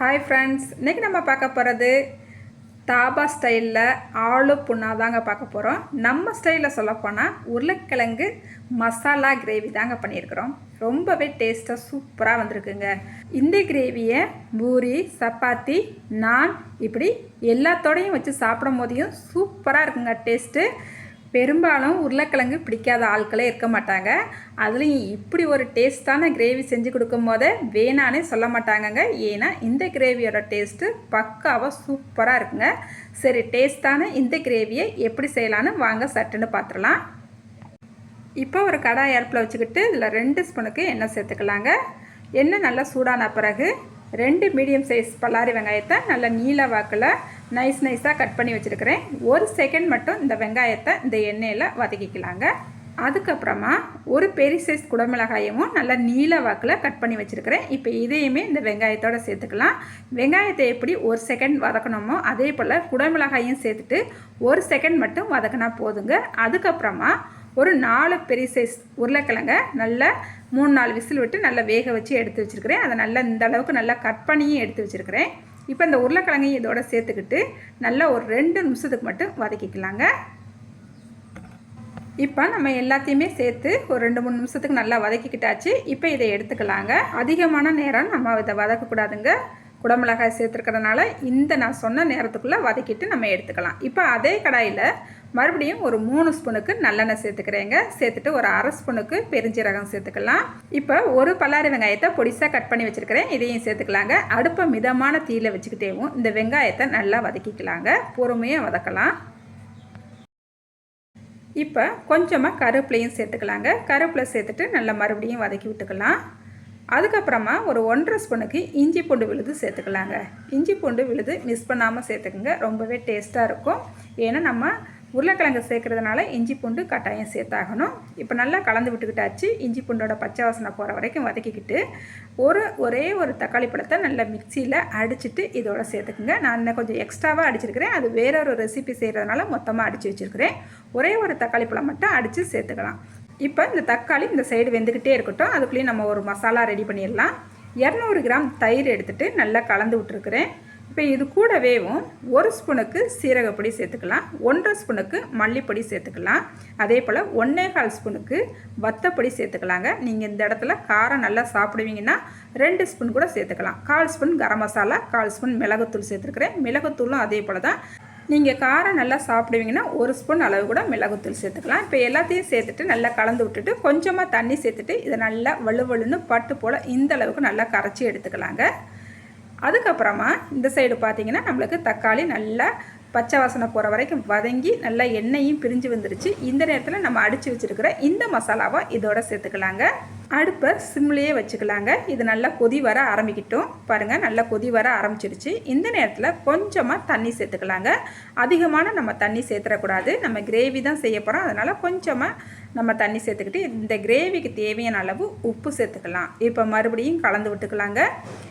Hi friends இன்றைக்கி நம்ம பார்க்க போகிறது தாபா ஸ்டைலில் ஆளு புண்ணா தாங்க பார்க்க போகிறோம் நம்ம ஸ்டைலில் சொல்லப்போனால் உருளைக்கிழங்கு மசாலா கிரேவி தாங்க பண்ணியிருக்கிறோம். ரொம்பவே டேஸ்ட்டாக சூப்பராக வந்திருக்குங்க. இந்த கிரேவியை பூரி சப்பாத்தி நான் இப்படி எல்லாத்தோடையும் வச்சு சாப்பிடும் போதையும் சூப்பராக இருக்குங்க டேஸ்ட்டு பெரும்பாலும் உருளைக்கிழங்கு பிடிக்காத ஆட்களே இருக்க மாட்டாங்க. அதுலேயும் இப்படி ஒரு டேஸ்ட்டான கிரேவி செஞ்சு கொடுக்கும் போதே வேணானே சொல்ல மாட்டாங்கங்க. ஏன்னா இந்த கிரேவியோட டேஸ்ட்டு பக்காவாக சூப்பராக இருக்குங்க. சரி டேஸ்ட்டான இந்த கிரேவியை எப்படி செய்யலான்னு வாங்க சட்டுன்னு பார்த்துடலாம் இப்போ ஒரு கடாய் அடுப்பில் வச்சுக்கிட்டு இதில் ரெண்டு ஸ்பூனுக்கு எண்ணெய் சேர்த்துக்கலாங்க. எண்ணெய் நல்லா சூடான பிறகு ரெண்டு மீடியம் சைஸ் பல்லாரி வெங்காயத்தை நல்லா நீல வாக்கில் நைஸ் நைஸாக கட் பண்ணி வச்சுருக்கிறேன். ஒரு செகண்ட் மட்டும் இந்த வெங்காயத்தை இந்த எண்ணெயில் வதக்கிக்கலாங்க. அதுக்கப்புறமா ஒரு பெரிய சைஸ் குடமிளகாயமும் நல்லா நீல வாக்கில் கட் பண்ணி வச்சுருக்கிறேன். இப்போ இதையுமே இந்த வெங்காயத்தோடு சேர்த்துக்கலாம். வெங்காயத்தை எப்படி ஒரு செகண்ட் வதக்கணுமோ அதே போல் குடமிளகாயும் சேர்த்துட்டு ஒரு செகண்ட் மட்டும் வதக்கினா போதுங்க. அதுக்கப்புறமா ஒரு நாலு பெரிய சைஸ் உருளைக்கிழங்க நல்லா மூணு நாலு விசில் விட்டு நல்லா வேக வச்சு எடுத்து வச்சுருக்கிறேன். அதை நல்லா இந்த அளவுக்கு நல்லா கட் பண்ணியும் எடுத்து வச்சுருக்கிறேன். இப்போ இந்த உருளைக்கிழங்கையும் இதோட சேர்த்துக்கிட்டு நல்லா ஒரு ரெண்டு நிமிஷத்துக்கு மட்டும் வதக்கிக்கலாங்க. இப்போ நம்ம எல்லாத்தையுமே சேர்த்து ஒரு ரெண்டு மூணு நிமிஷத்துக்கு நல்லா வதக்கிக்கிட்டாச்சு. இப்போ இதை எடுத்துக்கலாங்க. அதிகமான நேரம் நம்ம இதை வதக்கக்கூடாதுங்க. குடமிளகாய் சேர்த்துருக்கிறதுனால இந்த நான் சொன்ன நேரத்துக்குள்ளே வதக்கிட்டு நம்ம எடுத்துக்கலாம். இப்போ அதே கடாயில் மறுபடியும் ஒரு மூணு ஸ்பூனுக்கு நல்லெண்ணெய் சேர்த்துக்கிறேங்க. சேர்த்துட்டு ஒரு அரை ஸ்பூனுக்கு பெருஞ்சீரகம் சேர்த்துக்கலாம். இப்போ ஒரு பல்லாரி வெங்காயத்தை பொடிசாக கட் பண்ணி வச்சுருக்கிறேன். இதையும் சேர்த்துக்கலாங்க. அடுப்பை மிதமான தீயில் வச்சுக்கிட்டேவும் இந்த வெங்காயத்தை நல்லா வதக்கிக்கலாங்க. பொறுமையாக வதக்கலாம். இப்போ கொஞ்சமாக கருவேப்பிலையும் சேர்த்துக்கலாங்க. கருவேப்பிலை சேர்த்துட்டு நல்லா மறுபடியும் வதக்கி விட்டுக்கலாம். அதுக்கப்புறமா ஒரு ஒன்றரை ஸ்பூனுக்கு இஞ்சி பூண்டு விழுது சேர்த்துக்கலாங்க. இஞ்சி பூண்டு விழுது மிஸ் பண்ணாமல் சேர்த்துக்குங்க. ரொம்பவே டேஸ்ட்டாக இருக்கும். ஏன்னா நம்ம உருளைக்கிழங்கு சேர்க்குறதுனால இஞ்சி பூண்டு கட்டாயம் சேர்த்தாகணும். இப்போ நல்லா கலந்து விட்டுக்கிட்டாச்சு. இஞ்சி பூண்டோட பச்சை வாசனை போகிற வரைக்கும் வதக்கிக்கிட்டு ஒரு ஒரே ஒரு தக்காளி பழத்தை நல்லா மிக்சியில் அடிச்சுட்டு இதோட சேர்த்துக்குங்க. நான் இன்னும் கொஞ்சம் எக்ஸ்ட்ராவாக அடிச்சிருக்கிறேன். அது வேற ஒரு ரெசிபி செய்கிறதுனால மொத்தமாக அடித்து வச்சுருக்கிறேன். ஒரே ஒரு தக்காளி பழம் மட்டும் அடித்து சேர்த்துக்கலாம். இப்போ இந்த தக்காளி இந்த சைடு வெந்துக்கிட்டே இருக்கட்டும். அதுக்குள்ளேயும் நம்ம ஒரு மசாலா ரெடி பண்ணிடலாம். இரநூறு கிராம் தயிர் எடுத்துகிட்டு நல்லா கலந்து விட்டுருக்குறேன். இப்போ இது கூடவேவும் ஒரு ஸ்பூனுக்கு சீரகப்பொடி சேர்த்துக்கலாம் ஒன்றரை ஸ்பூனுக்கு மல்லிப்பொடி சேர்த்துக்கலாம். அதே போல் ஒன்றே கால் ஸ்பூனுக்கு வத்தப்பொடி சேர்த்துக்கலாங்க. நீங்கள் இந்த இடத்துல காரம் நல்லா சாப்பிடுவீங்கன்னா ரெண்டு ஸ்பூன் கூட சேர்த்துக்கலாம். கால் ஸ்பூன் கரம் மசாலா கால் ஸ்பூன் மிளகுத்தூள் சேர்த்துருக்குறேன் மிளகுத்தூளும் அதே போல் தான். நீங்கள் காரம் நல்லா சாப்பிடுவீங்கன்னா ஒரு ஸ்பூன் அளவு கூட மிளகுத்தூள் சேர்த்துக்கலாம். இப்போ எல்லாத்தையும் சேர்த்துட்டு நல்லா கலந்து விட்டுட்டு கொஞ்சமாக தண்ணி சேர்த்துட்டு இதை நல்லா வலுவலுன்னு பட்டு போல் இந்த அளவுக்கு நல்லா கரைச்சி எடுத்துக்கலாங்க. அதுக்கப்புறமா இந்த சைடு பார்த்தீங்கன்னா நம்மளுக்கு தக்காளி நல்லா பச்சை வாசனை போகிற வரைக்கும் வதங்கி நல்லா எண்ணெயும் பிரிஞ்சு வந்துருச்சு. இந்த நேரத்தில் நம்ம அடித்து வச்சுருக்கிற இந்த மசாலாவை இதோட சேர்த்துக்கலாங்க. அடுப்பை சிம்லேயே வச்சுக்கலாங்க. இது நல்லா கொதி வர ஆரம்பிக்கிட்டோம். பாருங்கள் நல்லா கொதி வர ஆரம்பிச்சிருச்சு. இந்த நேரத்தில் கொஞ்சமாக தண்ணி சேர்த்துக்கலாங்க. அதிகமான நம்ம தண்ணி சேர்த்துடக்கூடாது நம்ம கிரேவி தான் செய்ய போகிறோம் அதனால் கொஞ்சமாக நம்ம தண்ணி சேர்த்துக்கிட்டு இந்த கிரேவிக்கு தேவையான அளவு உப்பு சேர்த்துக்கலாம். இப்போ மறுபடியும் கலந்து விட்டுக்கலாங்க.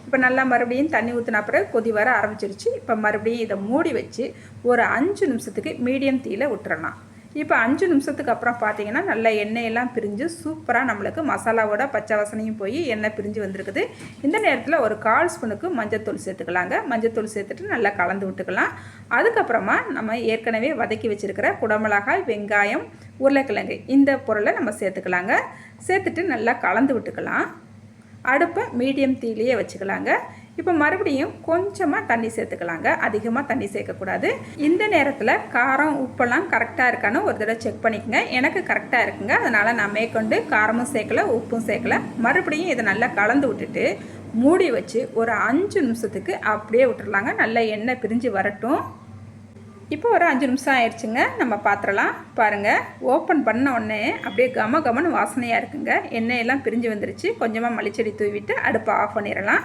இப்போ நல்லா மறுபடியும் தண்ணி ஊற்றின பிறகு கொதி வர ஆரம்பிச்சிருச்சு. இப்போ மறுபடியும் இதை மூடி வச்சு ஒரு அஞ்சு நிமிஷத்துக்கு மீடியம் தீயில் விட்டுறலாம். இப்போ அஞ்சு நிமிஷத்துக்கு அப்புறம் பார்த்தீங்கன்னா நல்லா எண்ணெயெல்லாம் பிரிஞ்சு சூப்பராக நம்மளுக்கு மசாலாவோட பச்சை வசனையும் போய் எண்ணெய் பிரிஞ்சு வந்திருக்குது. இந்த நேரத்தில் ஒரு கால் ஸ்பூனுக்கு மஞ்சத்தூள் சேர்த்துக்கலாங்க. மஞ்சத்தூள் சேர்த்துட்டு நல்லா கலந்து விட்டுக்கலாம். அதுக்கப்புறமா நம்ம ஏற்கனவே வதக்கி வச்சுருக்கிற குடமிளகாய் வெங்காயம் உருளைக்கிழங்கு இந்த பொருளை நம்ம சேர்த்துக்கலாங்க. சேர்த்துட்டு நல்லா கலந்து விட்டுக்கலாம். அடுப்பை மீடியம் தீலையே வச்சுக்கலாங்க. இப்போ மறுபடியும் கொஞ்சமாக தண்ணி சேர்த்துக்கலாங்க. அதிகமாக தண்ணி சேர்க்கக்கூடாது. இந்த நேரத்தில் காரம் உப்பெல்லாம் கரெக்டாக இருக்கான்னு ஒரு தடவை செக் பண்ணிக்கோங்க. எனக்கு கரெக்டாக இருக்குங்க. அதனால் நான் மேற்கொண்டு காரமும் சேர்க்கல உப்பும் சேர்க்கல. மறுபடியும் இதை நல்லா கலந்து விட்டுட்டு மூடி வச்சு ஒரு அஞ்சு நிமிஷத்துக்கு அப்படியே விட்டுடலாங்க நல்லா எண்ணெய் பிரிஞ்சு வரட்டும். இப்போ ஒரு அஞ்சு நிமிஷம் ஆயிடுச்சுங்க. நம்ம பாத்திரலாம் பாருங்கள் ஓப்பன் பண்ண உடனே அப்படியே கம கமன்னு வாசனையாக இருக்குங்க. எண்ணெயெல்லாம் பிரிஞ்சு வந்துருச்சு. கொஞ்சமாக மல்லிச்செடி தூவிட்டு அடுப்பை ஆஃப் பண்ணிடலாம்.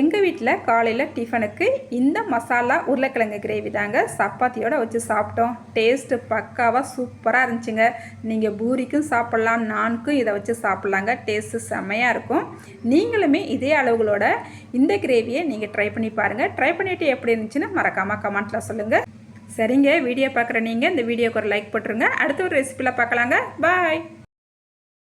எங்கள் வீட்டில் காலையில் டிஃபனுக்கு இந்த மசாலா உருளைக்கிழங்கு கிரேவி தாங்க சப்பாத்தியோடு வச்சு சாப்பிட்டோம். டேஸ்ட்டு பக்காவாக சூப்பராக இருந்துச்சுங்க. நீங்கள் பூரிக்கும் சாப்பிட்லாம் நான்க்கும் இதை வச்சு சாப்பிட்லாங்க. டேஸ்ட்டு செம்மையாக இருக்கும். நீங்களுமே இதே அளவுகளோட இந்த கிரேவியை நீங்கள் ட்ரை பண்ணி பாருங்கள் ட்ரை பண்ணிவிட்டு எப்படி இருந்துச்சுன்னு மறக்காமல் கமெண்ட்டில் சொல்லுங்கள் சரிங்க வீடியோ பார்க்குற நீங்கள் இந்த வீடியோக்கு ஒரு லைக் போட்டுருங்க. அடுத்த ஒரு ரெசிப்பியில் பார்க்கலாங்க. பாய்